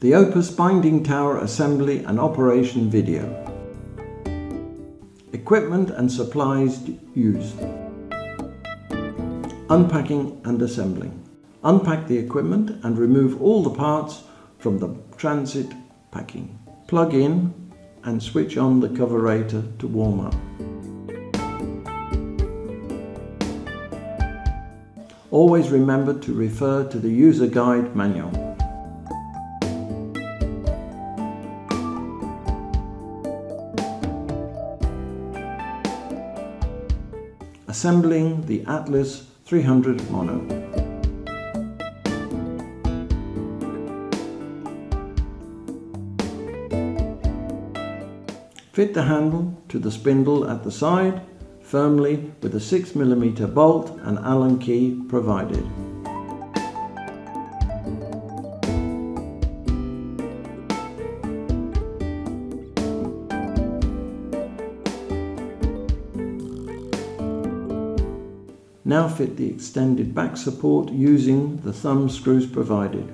The Opus Binding Tower Assembly and Operation Video. Equipment and supplies used. Unpacking and assembling. Unpack the equipment and remove all the parts from the transit packing. Plug in and switch on the coverator to warm up. Always remember to refer to the user guide manual. Assembling the Atlas 300 Mono. Fit the handle to the spindle at the side firmly with a 6mm bolt and Allen key provided. Now fit the extended back support using the thumb screws provided.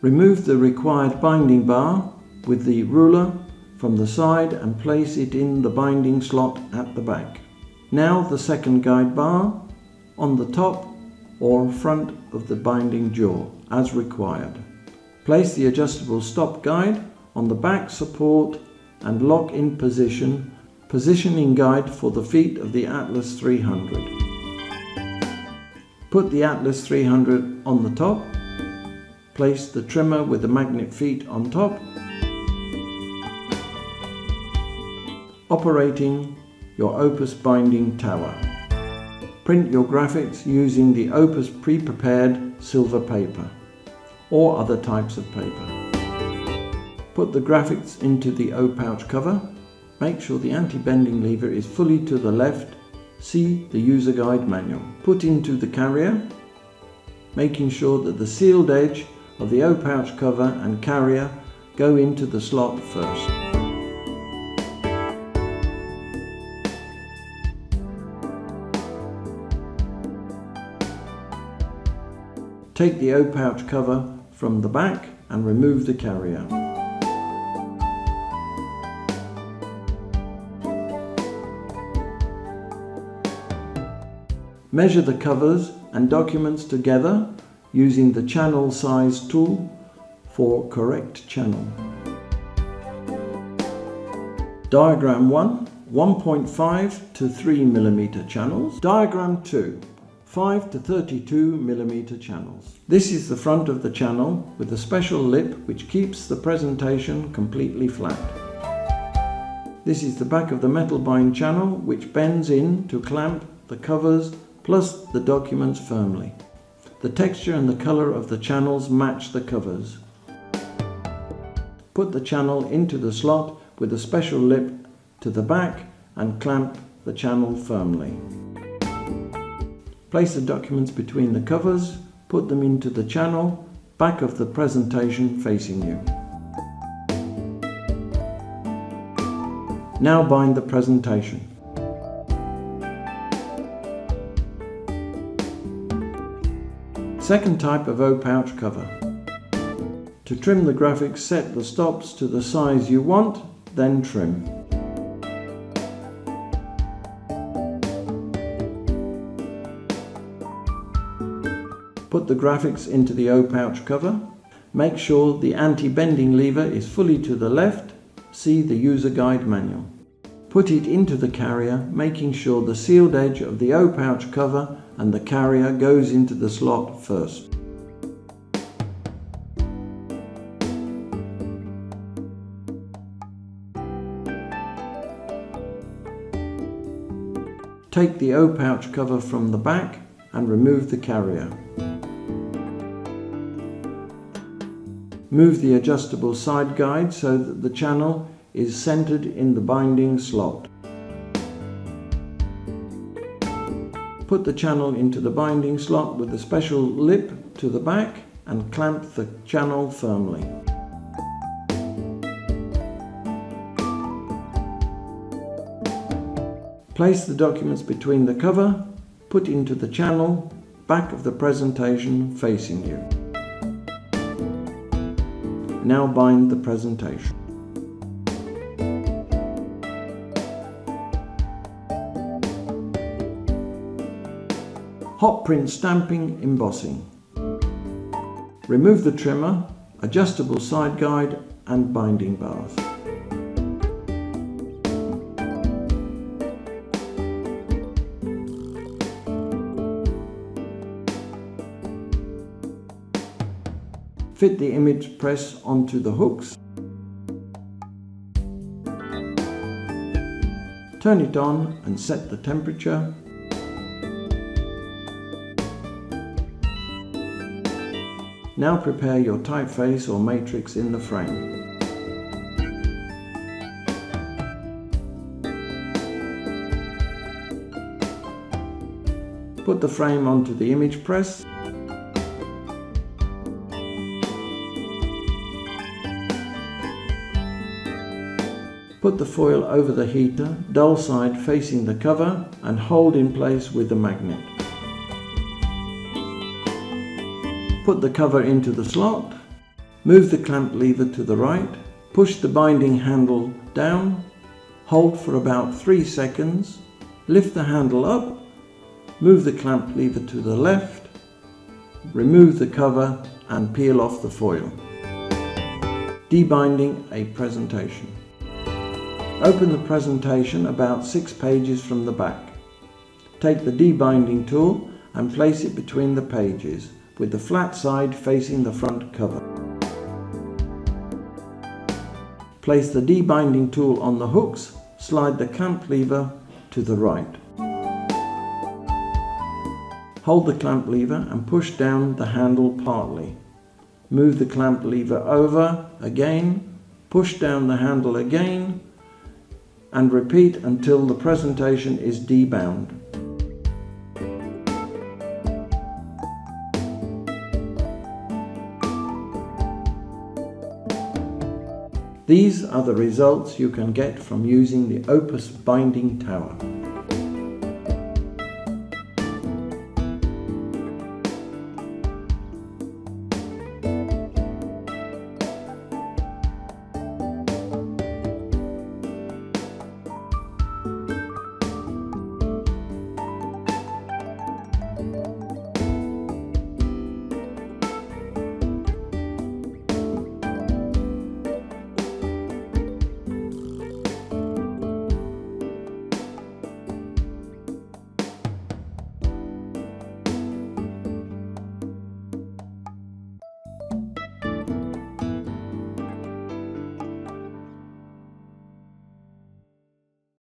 Remove the required binding bar with the ruler from the side and place it in the binding slot at the back. Now the second guide bar on the top or front of the binding jaw as required. Place the adjustable stop guide on the back support and lock in position, positioning guide for the feet of the Atlas 300. Put the Atlas 300 on the top, place the trimmer with the magnet feet on top operating your Opus binding tower. Print your graphics using the Opus pre-prepared silver paper or other types of paper. Put the graphics into the O-pouch cover. Make sure the anti-bending lever is fully to the left. See the user guide manual. Put into the carrier, making sure that the sealed edge of the O-pouch cover and carrier go into the slot first. Take the O-pouch cover from the back and remove the carrier. Measure the covers and documents together using the channel size tool for correct channel. Diagram 1 1.5 to 3 mm channels. Diagram 2 5 to 32 millimeter channels. This is the front of the channel with a special lip which keeps the presentation completely flat. This is the back of the metal bind channel which bends in to clamp the covers plus the documents firmly. The texture and the color of the channels match the covers. Put the channel into the slot with a special lip to the back and clamp the channel firmly. Place the documents between the covers, put them into the channel, back of the presentation facing you. Now bind the presentation. Second type of O-pouch cover. To trim the graphics, set the stops to the size you want, then trim. Put the graphics into the O-pouch cover. Make sure the anti-bending lever is fully to the left. See the user guide manual. Put it into the carrier, making sure the sealed edge of the O-pouch cover and the carrier goes into the slot first. Take the O-pouch cover from the back and remove the carrier. Move the adjustable side guide so that the channel is centered in the binding slot. Put the channel into the binding slot with a special lip to the back and clamp the channel firmly. Place the documents between the cover, put into the channel, back of the presentation facing you. Now bind the presentation. Hot print stamping embossing. Remove the trimmer, adjustable side guide and binding bars. Fit the image press onto the hooks. Turn it on and set the temperature. Now prepare your typeface or matrix in the frame. Put the frame onto the image press Put the foil over the heater, dull side facing the cover and hold in place with the magnet. Put the cover into the slot, move the clamp lever to the right, push the binding handle down, hold for about 3 seconds, lift the handle up, move the clamp lever to the left, remove the cover and peel off the foil. Debinding a presentation. Open the presentation about six pages from the back. Take the debinding tool and place it between the pages with the flat side facing the front cover. Place the debinding tool on the hooks, slide the clamp lever to the right. Hold the clamp lever and push down the handle partly. Move the clamp lever over again, push down the handle again and repeat until the presentation is debound. These are the results you can get from using the Opus binding tower.